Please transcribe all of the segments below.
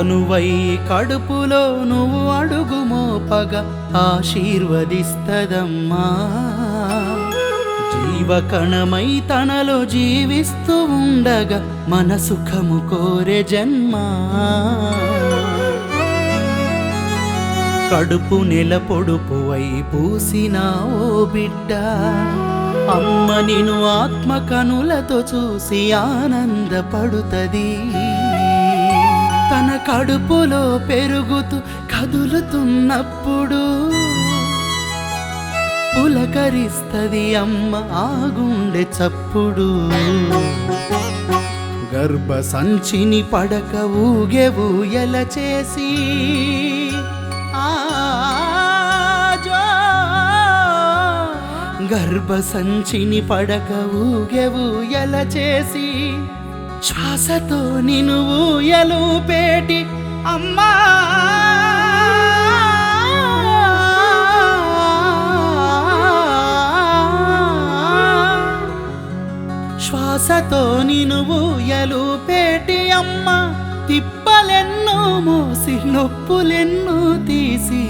తనువై కడుపులో నువ్వు అడుగు మోపగా ఆశీర్వదిస్తదమ్మా. జీవకణమై తనలో జీవిస్తూ ఉండగా మన సుఖము కోరే జన్మా. కడుపు నెల పొడుపువై పూసిన ఓ బిడ్డ. అమ్మ నిను ఆత్మ కనులతో చూసి ఆనందపడుతుంది. తన కడుపులో పెరుగుతూ కదులుతున్నప్పుడు పులకరిస్తది అమ్మ ఆ గుండె చప్పుడు. గర్భ సంచిని పడక ఊగే ఊయల చేసి గర్భ సంచిని పడక ఊగే ఊయల చేసి శ్వాసతో నిను ఊయలు పేటి అమ్మా. శ్వాసతో నిను ఊయలు పేటి అమ్మ. తిప్పలెన్నో మోసి నొప్పులెన్నో తీసి.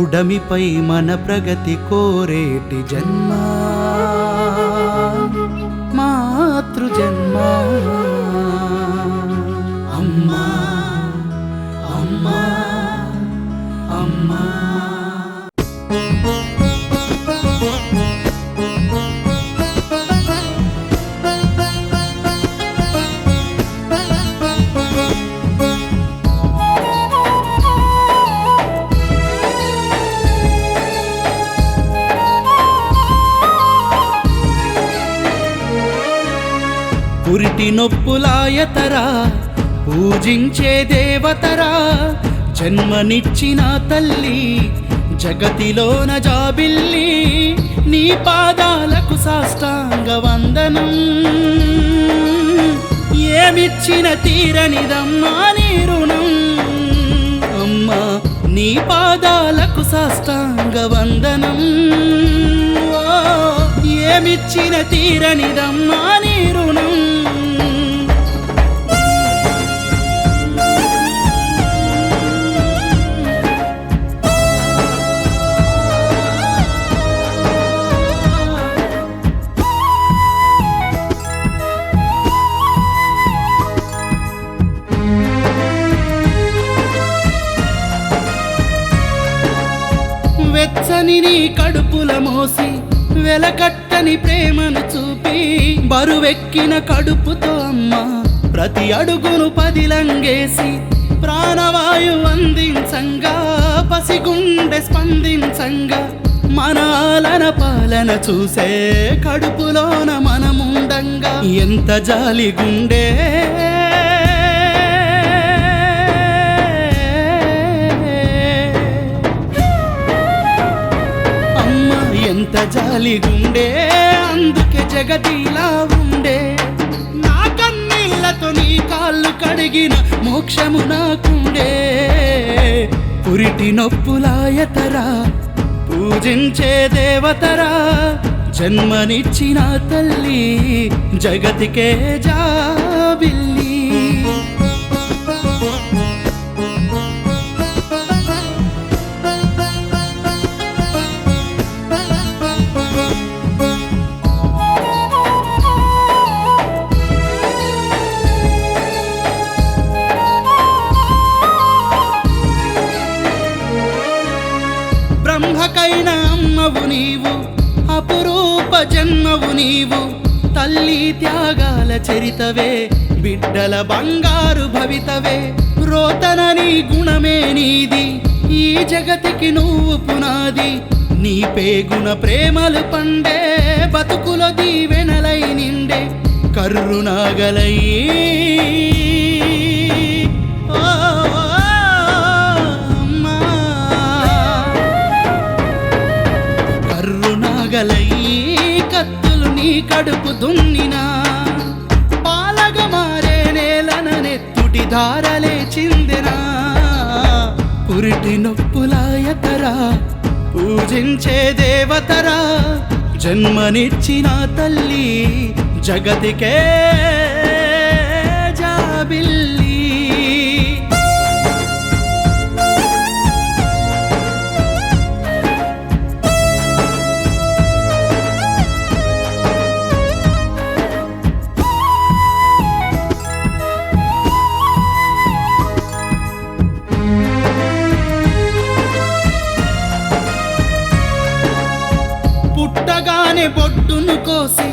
ఉడమిపై మన ప్రగతి కోరేటి జన్మా. పురిటి నొప్పులాయతరా పూజించే దేవతరా జన్మనిచ్చిన తల్లి జగతిలోన జాబిల్లి నీ పాదాలకు సాష్టాంగ వందనం. ఏమిచ్చిన తీరనిదమ్మా నీ రుణం? అమ్మా నీ పాదాలకు సాష్టాంగ వందనం. ఏమిచ్చిన తీరనిదమ్మా వెలకట్టని నీ కడుపుల మోసి వెలకట్టని ప్రేమను చూపి బరువెక్కిన కడుపుతో అమ్మ ప్రతి అడుగును పదిలంగేసి ప్రాణవాయు అందించంగా పసిగుండె స్పందించంగా మనాలన పాలన చూసే కడుపులోన మనముండంగా ఎంత జాలి గుండే ఎంత జాలి గుండే అందుకే జగతిలా ఉండే. నా కన్నీళ్ళతో నీ కాళ్ళు కడిగిన మోక్షము నాకుండే. పురిటి నొప్పులాయతరా పూజించే దేవతరా జన్మనిచ్చిన తల్లి జగతికే జాబిల్లి. జన్మవు నీవు అపురూప జన్మవు నీవు. తల్లి త్యాగాల చరితవే బిడ్డల బంగారు భవితవే. రోతనని గుణమే నీది ఈ జగతికి నువ్వు పునాది. నీ పేగున ప్రేమలు పండే బతుకుల దీవెనలై నిండే కర్రునాగలై నీ దున్నినా పాలగ మారే నేలన నెత్తుటి ధారలే చిందెనా. పురిటి నొప్పులాయతరా పూజించే దేవతరా జన్మనిచ్చిన తల్లి జగతికే కనే బొడ్డును కోసి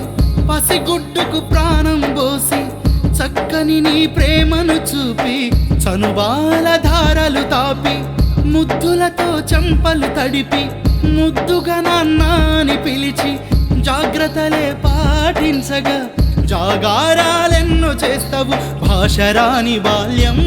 పసిగుడ్డుకు ప్రాణం పోసి చక్కని నీ ప్రేమను చూపి చనుబాల ధారలు తాపి ముద్దులతో చంపలు తడిపి ముద్దుగా నాన్నాని పిలిచి జాగ్రత్తలే పాటించగా జాగారాలెన్నో చేస్తావు భాషరాని బాల్యం.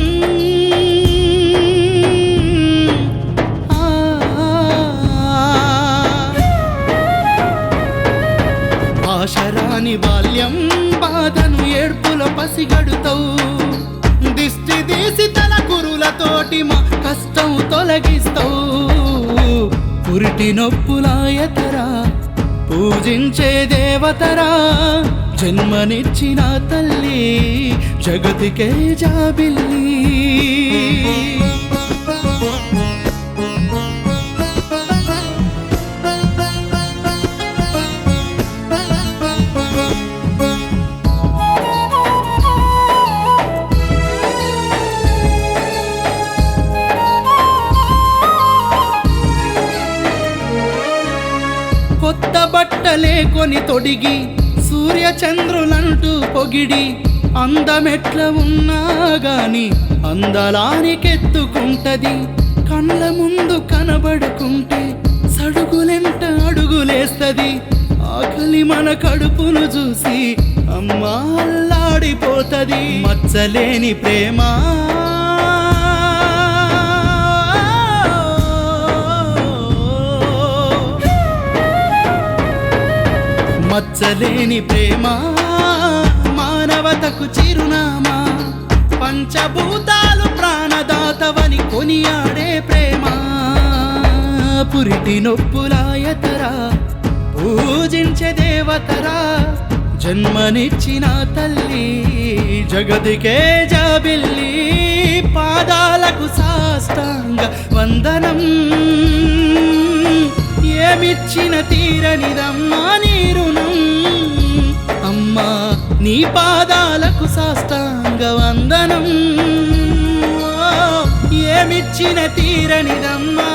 బాల్యం బాధను ఏడ్పుల పసిగడుతావు దిష్టి తీసి తల గురులతోటి మా కష్టం తొలగిస్తావు పురిటి నొప్పులాయతరా పూజించే దేవతరా జన్మనిచ్చిన తల్లి జగతికే జాబిల్లి. లేకొని తొడిగి సూర్య చంద్రులంటూ పొగిడి అందమెట్ల ఉన్నా గాని అందలానికెత్తుకుంటది. కళ్ళ ముందు కనబడుకుంటే సడుగులెంట అడుగులేస్తది. ఆకలి మన కడుపును చూసి అమ్మా మచ్చలేని ప్రేమ మచ్చలేని ప్రేమ మానవతకు చిరునామా. పంచభూతాలు ప్రాణదాతవని కొనియాడే ప్రేమ. పురిటి నొప్పులాయతరా పూజించే దేవతరా. జన్మనిచ్చిన తల్లి జగదికే జాబిల్లి. పాదాలకు సాష్టాంగ వందనం. ఏమిచ్చిన తీరనిదమ్మా నీ రుణం. అమ్మా నీ పాదాలకు సాష్టాంగ వందనం. ఏమిచ్చిన తీరనిదమ్మా